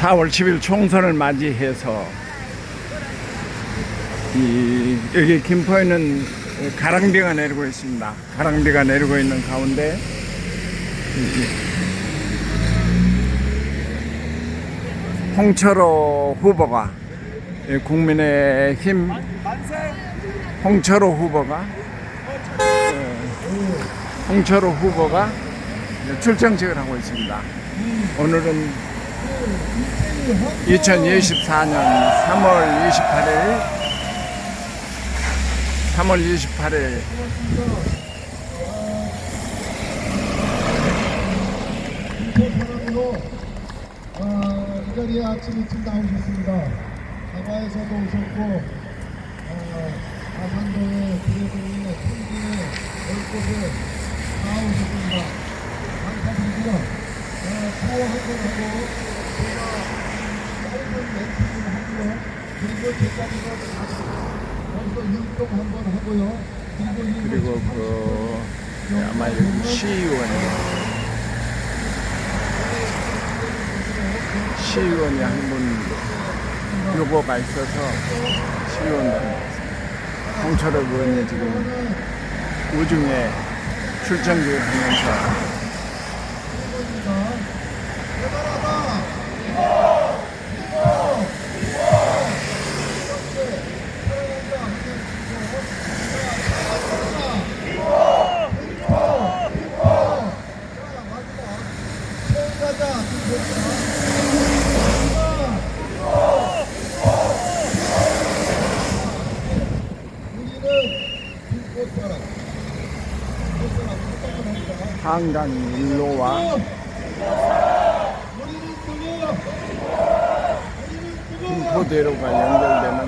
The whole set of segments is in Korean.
4월 10일 총선을 맞이해서 이 여기 김포에는 가랑비가 내리고 있습니다. 가랑비가 내리고 있는 가운데 이 홍철호 후보가 이 국민의힘 홍철호 후보가 어, 홍철호 후보가 출정식을 하고 있습니다. 오늘은 2024년 3월 28일 3월 28일 사람으로 어, 이 자리에 아침 일찍 나오셨습니다. 가가에서도 오셨고 어, 아산동에 구례동에 통진에 얼곳에 다 오셨습니다. 감사드리고요. 그리고 그 아마 여기 시의원이 시의원이 한분 요거가 있어서 시의원들 홍철호 의원이 지금 우중에 출정식을 하면서 한강 일로와 김포대로가 연결되는.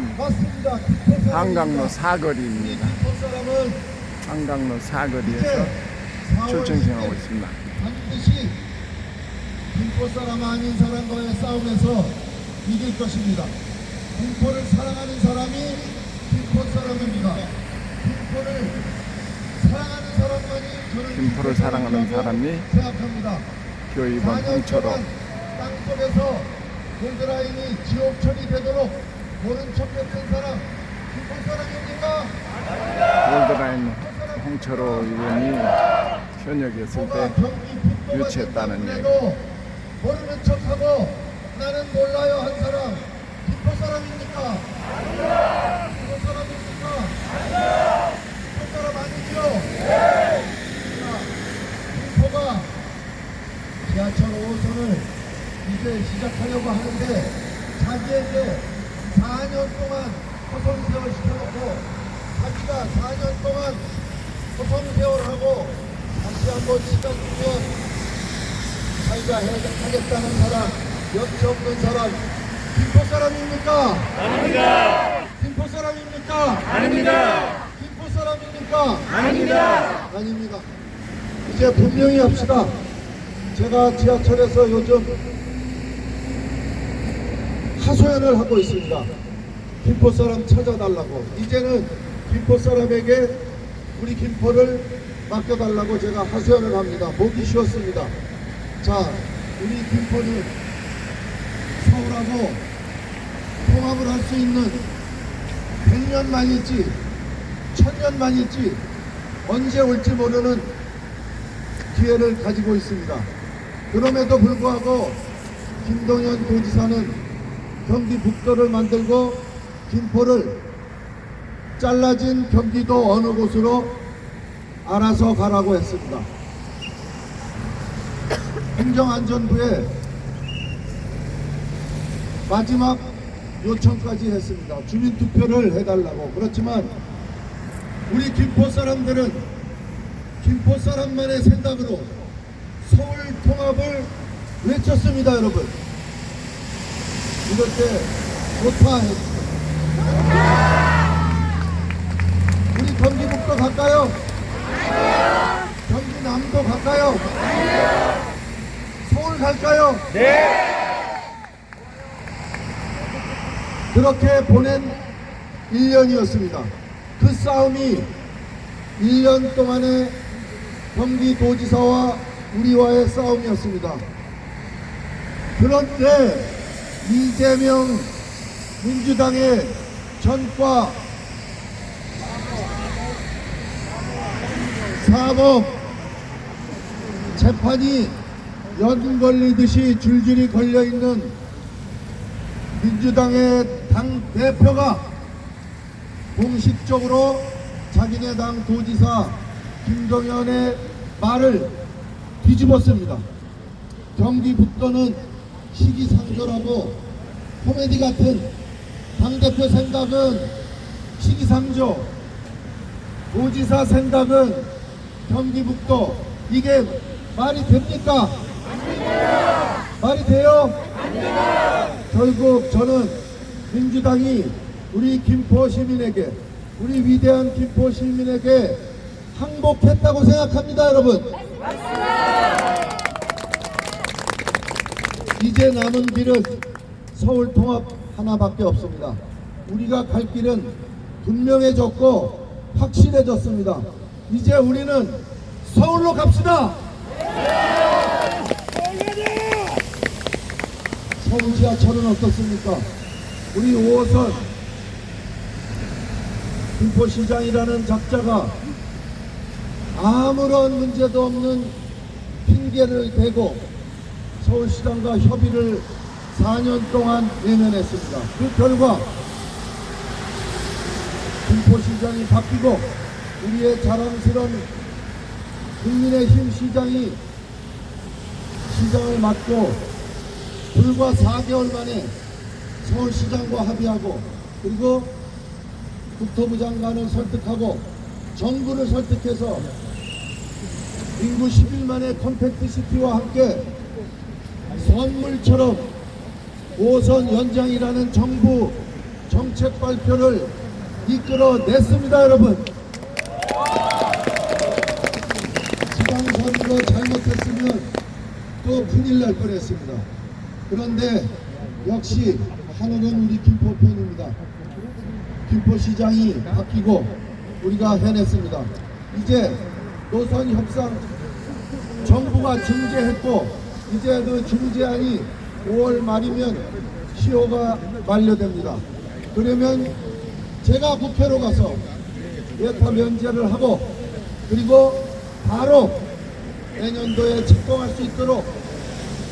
한강로 사거리입니다. 한강로 사거리에서 출정식하고 있습니다. 반드시 김포 사람 아닌 사람과의 싸움에서 이길 것입니다. 김포를 사랑하는 사람이 김포 사람입니다. 김포를 사랑하는 사람만이 저는 김포를 사랑하는 사람이 생각합니다. 교이번 4년 홍철호 동안 땅속에서 골드라인이 지옥철이 되도록 모른 척했던 사람 김포 사람입니까? 골드라인 홍철호 의원이 현역에 있을 때 유치했다는 얘기. 모르는 척하고 나는 몰라요 한 사람? 김포 사람입니까? 김포 사람 아니죠? 자, 김포가 지하철 5호선을 이제 시작하려고 하는데 자기에게 4년 동안 허송세월 시켜놓고 자기가 4년 동안 허송세월 하고 다시 한번 시간 주면 자기가 해- 하겠다는 사람, 역시 없는 사람, 김포 사람입니까? 아닙니다. 김포 사람입니까? 아닙니다. 김포 사람입니까? 아닙니다. 아닙니다. 이제 분명히 합시다. 제가 지하철에서 요즘 하소연을 하고 있습니다. 김포 사람 찾아달라고. 이제는 김포 사람에게 우리 김포를 맡겨달라고 제가 하소연을 합니다. 보기 쉬웠습니다. 자, 우리 김포는 서울하고 통합을 할 수 있는 100년 만일지 1000년 만일지 언제 올지 모르는 기회를 가지고 있습니다. 그럼에도 불구하고 김동연 도지사는 경기 북도를 만들고 김포를 잘라진 경기도 어느 곳으로 알아서 가라고 했습니다. 행정안전부에 마지막 요청까지 했습니다. 주민투표를 해달라고. 그렇지만 우리 김포 사람들은 김포 사람만의 생각으로 서울 통합을 외쳤습니다, 여러분. 이럴 때 좋다 했습니다. 우리 경기북도 갈까요? 경기남도 갈까요? 서울 갈까요? 네. 그렇게 보낸 1년이었습니다. 그 싸움이 1년 동안의 경기도지사와 우리와의 싸움이었습니다. 그런데 이재명 민주당의 전과 사법 재판이 연 걸리듯이 줄줄이 걸려 있는 민주당의 당 대표가 공식적으로 자기네 당 도지사 김동연의 말을 뒤집었습니다. 경기 북도는 시기상조라고 코미디 같은 당대표 생각은 시기상조 도지사 생각은 경기 북도 이게 말이 됩니까? 말이 돼요? 결국 저는 민주당이 우리 김포 시민에게 우리 위대한 김포 시민에게 항복했다고 생각합니다 여러분 이제 남은 길은 서울 통합 하나밖에 없습니다. 우리가 갈 길은 분명해졌고 확실해졌습니다. 이제 우리는 서울로 갑시다! 서울 지하철은 어떻습니까? 우리 5호선 김포시장이라는 작자가 아무런 문제도 없는 핑계를 대고 서울시장과 협의를 4년 동안 내면했습니다. 그 결과 김포시장이 바뀌고 우리의 자랑스러운 국민의힘 시장이 시장을 맡고 불과 4개월 만에 서울시장과 합의하고 그리고 국토부 장관을 설득하고 정부를 설득해서 인구 10일 만에 컴팩트 시티와 함께 선물처럼 5선 연장이라는 정부 정책 발표를 이끌어냈습니다 여러분. 지방선거 잘못했으면 또 큰일 날 뻔했습니다. 그런데 역시 하늘은 우리 김포 편입니다. 김포시장이 바뀌고 우리가 해냈습니다. 이제 노선 협상 정부가 중재했고 이제 그 중재안이 5월 말이면 시효가 만료됩니다. 그러면 제가 국회로 가서 예타 면제를 하고 그리고 바로 내년도에 집행할 수 있도록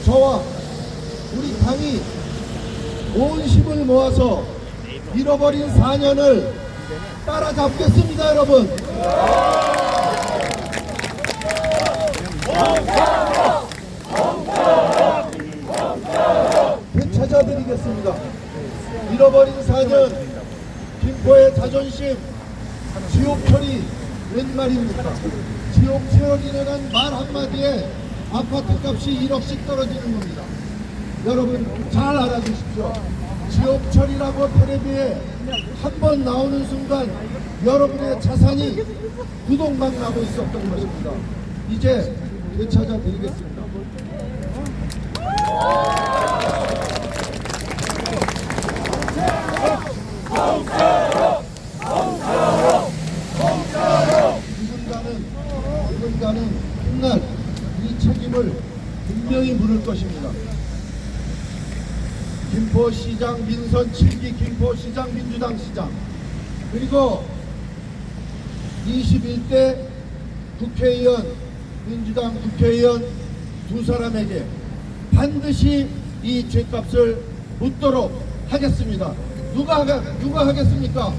저와 우리 당이 온 힘을 모아서 잃어버린 4년을 따라잡겠습니다, 여러분. 되찾아드리겠습니다. 잃어버린 4년, 김포의 자존심, 지옥 철이 웬 말입니까? 지옥 철이라는 말 한마디에 아파트 값이 1억씩 떨어지는 겁니다. 여러분 잘 알아주십시오. 지옥철이라고 텔레비에 한 번 나오는 순간 여러분의 자산이 구동방 나고 있었던 것입니다. 이제 되찾아 드리겠습니다. 누군가는 누군가는 훗날 이 책임을 분명히 물을 것입니다. 김포시장 민선 7기 김포시장 민주당 시장 그리고 21대 국회의원 민주당 국회의원 두 사람에게 반드시 이 죄값을 묻도록 하겠습니다. 누가 하가, 누가 하겠습니까?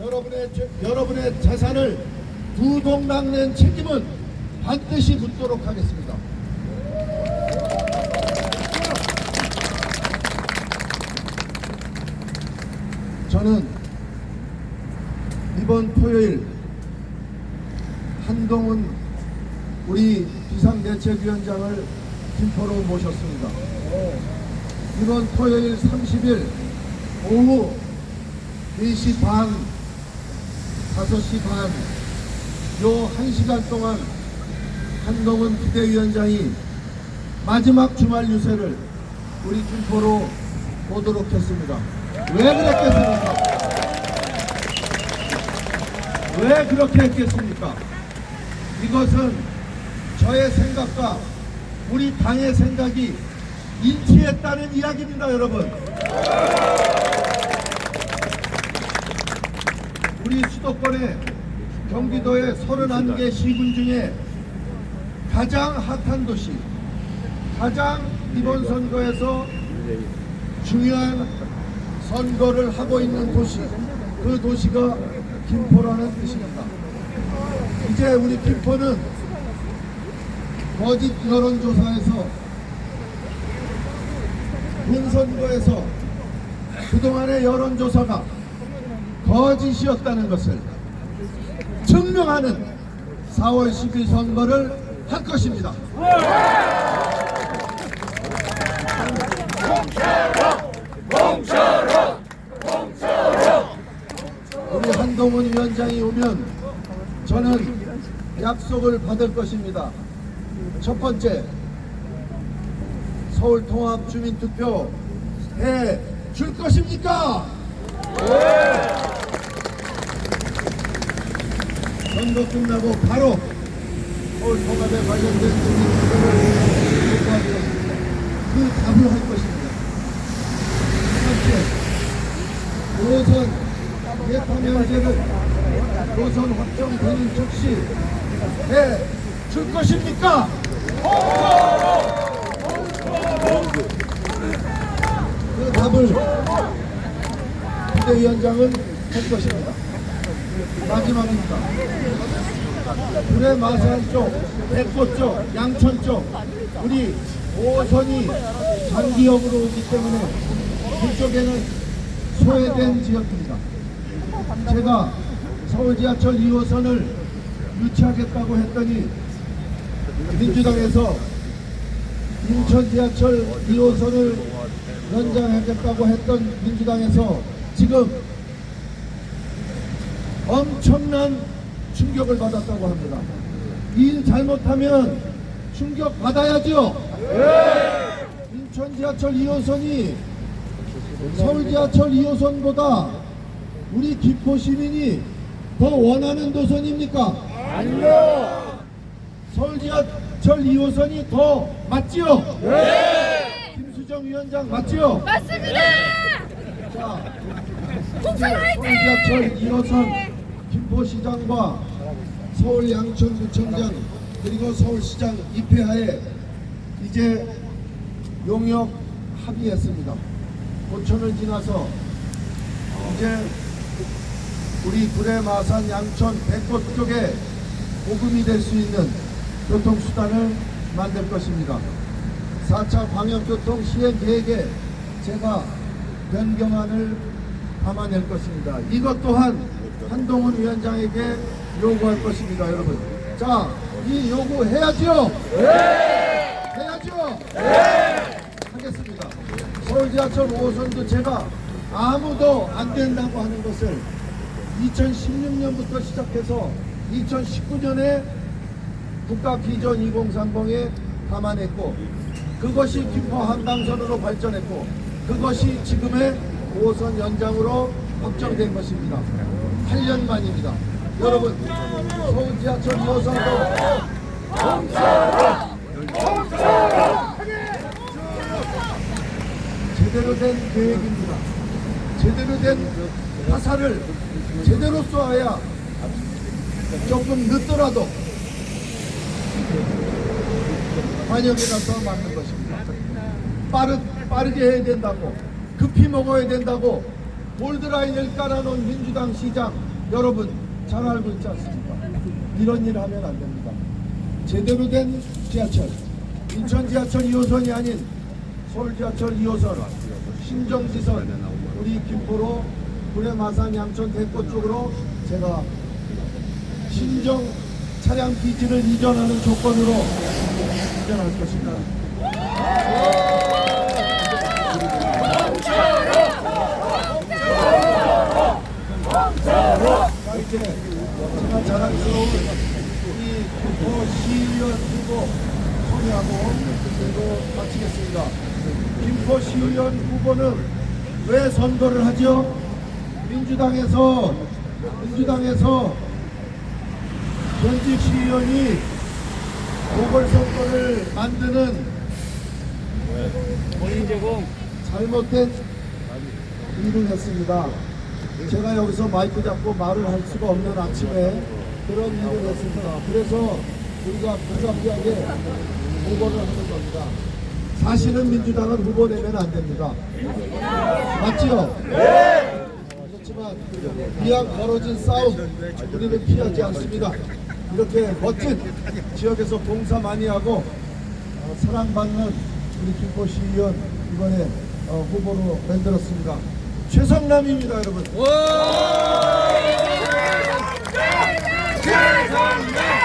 여러분의 죄- 여러분의 재산을 두 동락낸 책임은 반드시 묻도록 하겠습니다. 저는 이번 토요일 한동훈 우리 비상대책위원장을 김포로 모셨습니다. 이번 토요일 30일 오후 4시 반, 5시 반, 요 1시간 동안 한동훈 비대위원장이 마지막 주말 유세를 우리 김포로 오도록 했습니다. 왜 그랬겠습니까? 왜 그렇게 했겠습니까? 이것은 저의 생각과 우리 당의 생각이 일치했다는 이야기입니다, 여러분. 우리 수도권의 경기도의 31개 시군 중에 가장 핫한 도시, 가장 이번 선거에서 중요한 선거를 하고 있는 도시, 그 도시가 김포라는 뜻입니다. 이제 우리 김포는 거짓 여론조사에서 본선거에서 그동안의 여론조사가 거짓이었다는 것을 증명하는 4월 10일 선거를 할 것입니다. 우리 한동훈 위원장이 오면 저는 약속을 받을 것입니다. 첫 번째, 서울 통합 주민투표 해 줄 것입니까? 선거 끝나고 바로 서울 통합에 관련된 주민투표를 요구하겠습니다. 그 답을 할 것입니다. 두 번째, 노선 예타면제를 노선 확정되는 즉시 해줄 것입니까? 그 답을 비대위원장은 할 것입니다. 마지막입니다. 구례 마산 쪽, 백포 쪽, 양천 쪽 우리 5호선이 장기역으로 오기 때문에 그쪽에는 소외된 지역입니다. 제가 서울 지하철 2호선을 유치하겠다고 했더니 민주당에서 인천 지하철 2호선을 연장하겠다고 했던 민주당에서 지금 엄청난 충격을 받았다고 합니다. 일 잘못하면 충격 받아야죠. 인천 지하철 2호선이 서울 지하철 2호선보다 우리 김포 시민이 더 원하는 노선입니까? 아니요. 서울 지하철 2호선이 더 맞지요? 네. 김수정 위원장 맞지요? 맞습니다. 자, 공천 화이팅! 서울 지하철 2호선 김포시장과 서울 양천구청장 그리고 서울시장 입회하에 이제 용역 합의했습니다. 고천을 지나서 이제 우리 구례, 마산, 양천, 백포 쪽에 보금이 될 수 있는 교통수단을 만들 것입니다. 4차 방역교통 시행 계획에 제가 변경안을 담아낼 것입니다. 이것 또한 한동훈 위원장에게 요구할 것입니다, 여러분. 자, 이 요구 해야죠? 네! 해야죠? 네! 하겠습니다. 서울 지하철 5호선도 제가 아무도 안 된다고 하는 것을 2016년부터 시작해서 2019년에 국가 기존 2030에 감안했고 그것이 김포 한강선으로 발전했고 그것이 지금의 5호선 연장으로 확정된 것입니다. 8년 만입니다. 여러분 서울 지하철 2호선도 제대로 된 계획입니다. 제대로 된 화살을 제대로 쏘아야 조금 늦더라도 관역에 가서 맞는 것입니다. 빠르, 빠르게 해야 된다고 급히 먹어야 된다고 볼드라인을 깔아놓은 민주당 시장 여러분 잘 알고 있지 않습니까? 이런 일 하면 안 됩니다. 제대로 된 지하철 인천 지하철 2호선이 아닌 서울 지하철 2호선 신정지선 우리 김포로 구례 마산 양천 대포 쪽으로 제가 신정 차량 기지를 이전하는 조건으로 이전할 것입니다. 자, 이제 제가 자랑스러운 김포 시의원 후보 소개하고 그리고 마치겠습니다. 김포 시의원 후보는 왜 선거를 하죠? 민주당에서 민주당에서 전직 시의원이 보궐선거를 만드는 잘못된 일을 했습니다. 제가 여기서 마이크 잡고 말을 할 수가 없는 아침에 그런 일을 했습니다. 그래서 우리가 불가피하게 보고를 하는 겁니다. 사실은 민주당은 후보 내면 안 됩니다. 맞지요? 그렇지만 이왕 벌어진 싸움 우리는 피하지 않습니다. 이렇게 멋진 지역에서 봉사 많이 하고 어, 사랑받는 우리 김포 시의원 이번에 어, 후보로 만들었습니다. 최성남입니다, 여러분. 최선남